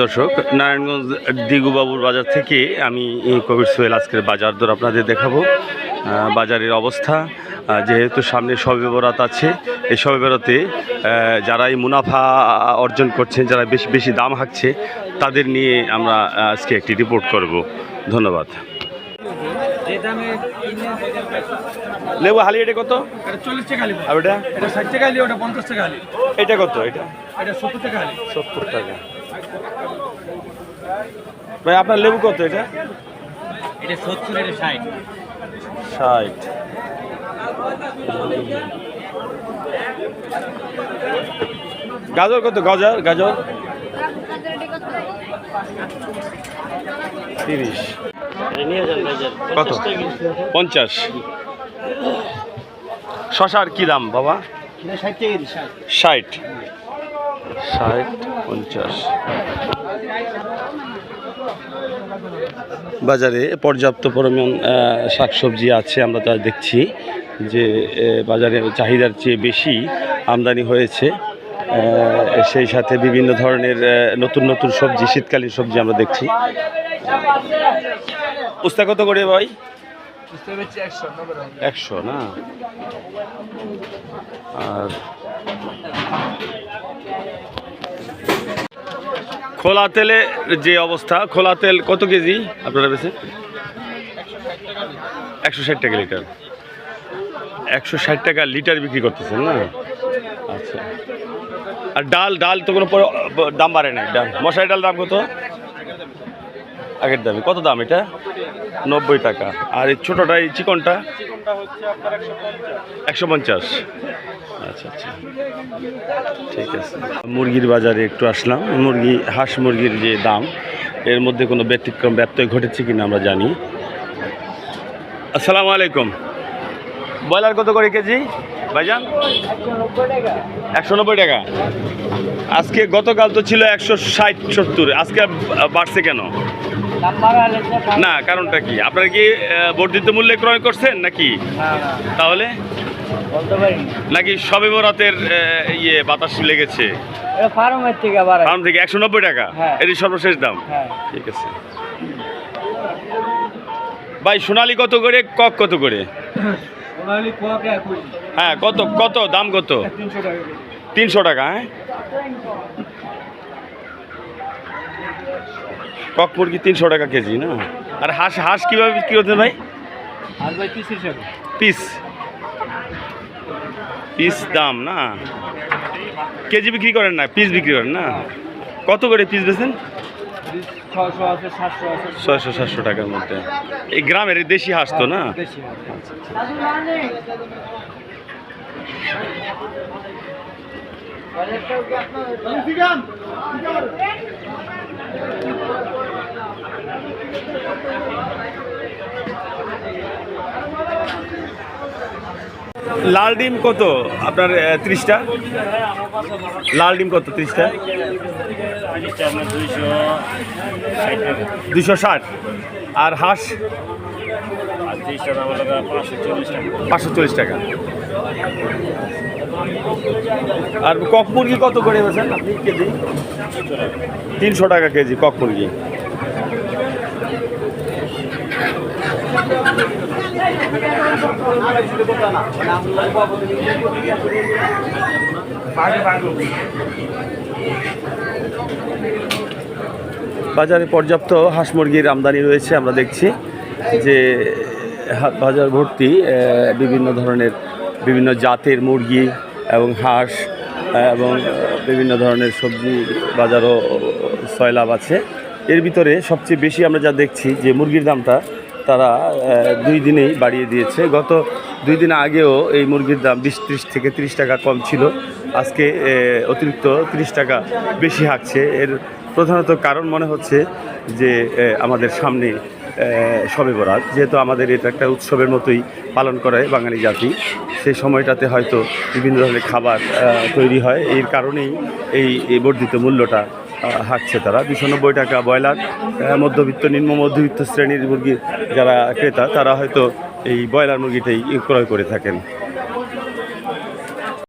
দর্শক নারায়ণগঞ্জ দিগুবাবুর বাজার থেকে আমি এই কবির সোহেল আজকের বাজার দর আপনাদের দেখাবো। বাজারের অবস্থা যেহেতু সামনে শবে বরাত আছে এই শবে বরাতে যারা এই মুনাফা অর্জন করছেন যারা বেশি বেশি দাম হাঁকছে তাদের নিয়ে আমরা আজকে একটি রিপোর্ট করব। ধন্যবাদ। লেবু হালি এটা কত? এটা চল্লিশ টাকা আর ওটা? এটা ষাট টাকা ওটা পঞ্চাশ টাকা এটা কত এটা? এটা সত্তর টাকা সত্তর টাকা। ভাই আপনার লেবু কত এটা? এটা সত্তর এটা ষাট। ষাট। গাজর কত? গাজর গাজর? তিরিশ। কত? পঞ্চাশ। শশার কি দাম বাবা? ষাট ষাট। ষাট। ষাট পঞ্চাশ। বাজারে পর্যাপ্ত পরিমাণ শাকসবজি আছে আমরা তা দেখছি যে বাজারে চাহিদার চেয়ে বেশি আমদানি হয়েছে। সেই সাথে বিভিন্ন ধরনের নতুন নতুন সবজি শীতকালীন সবজি আমরা দেখছি। উস্তা কত করে ভাই? একশো না? আর খোলা তেলে যে অবস্থা, খোলা তেল কত কেজি আপনারা বেছে একশো ষাট টাকা লিটার। একশো ষাট টাকা লিটার বিক্রি করতেছেন না? আচ্ছা। আর ডাল ডাল তো কোনো দাম বাড়ে নাই। ডাল মশারি ডাল দাম কত? আগের দামে। কত দাম এটা? নব্বই টাকা। আর এই ছোটোটা, এই চিকনটা? একশো পঞ্চাশ। আচ্ছা আচ্ছা। ঠিক আছে। মুরগির বাজারে একটু আসলাম। মুরগি, হাঁস মুরগির যে দাম, এর মধ্যে কোনো ব্যতিক্রম, ব্যত্যয় ঘটেছে কিনা আমরা জানি। আসসালামু আলাইকুম। ব্রয়লার কত করে কেজি? ভাইজান? একশো নব্বই টাকা। আজকে গতকাল তো ছিল একশো ষাট সত্তর। আজকে বাড়ছে কেন? না কারণটা কি? আপনারা কি বর্ধিত মূল্যে ক্রয় করছেন নাকি? তাহলে? নাকি সবে বরাতের ইয়ে বাতাস লেগেছে? এটা ফার্মের থেকে ফার্ম থেকে একশো নব্বই টাকা? হ্যাঁ। এটি সর্বশেষ দাম? হ্যাঁ। ঠিক আছে। ভাই সোনালি কত করে কক কত করে? হ্যাঁ কত কত দাম কত? তিনশো টাকা হ্যাঁ? কক মুরগি তিনশো টাকা কেজি না? আর হাঁস হাঁস কীভাবে বিক্রি করছেন ভাই? আর ভাই তিরিশ পিস। পিস দাম না? কেজি বিক্রি করেন না পিস বিক্রি করেন না? কত করে পিস বেছেন ছয়শো সাতশো টাকার মধ্যে। এই গ্রামের দেশি হাঁস তো না? বেশি লাল ডিম কত? আপনার ত্রিশটা? লাল ডিম কত, ত্রিশটা? দুশো ষাট। আর হাঁস? পাঁচশো চল্লিশ টাকা। আর কক মুরগি কত করে বেছেন কেজি তিনশো টাকা কেজি, কক মুরগি। বাজারে পর্যাপ্ত হাঁস মুরগির আমদানি রয়েছে, আমরা দেখছি যে বাজার ভর্তি বিভিন্ন ধরনের বিভিন্ন জাতের মুরগি এবং হাঁস এবং বিভিন্ন ধরনের সবজি বাজারও সয়লাভ আছে। এর ভিতরে সবচেয়ে বেশি আমরা যা দেখছি যে মুরগির দামটা তারা দুই দিনেই বাড়িয়ে দিয়েছে। গত দুই দিন আগেও এই মুরগির দাম বিশ, ত্রিশ থেকে তিরিশ টাকা কম ছিল। আজকে অতিরিক্ত তিরিশ টাকা বেশি হাঁকছে। এর প্রধানত কারণ মনে হচ্ছে যে আমাদের সামনে শবে বরাত। যেহেতু আমাদের এটা একটা উৎসবের মতোই পালন করে বাঙালি জাতি সেই সময়টাতে হয়তো বিভিন্ন ধরনের খাবার তৈরি হয়। এর কারণেই এই বর্ধিত মূল্যটা হাঁকছে তারা। দুশো নব্বই টাকা ব্রয়লার মধ্যবিত্ত, নিম্ন মধ্যবিত্ত শ্রেণির মুরগি যারা ক্রেতা, তারা হয়তো এই ব্রয়লার মুরগিটাই ক্রয় করে থাকেন।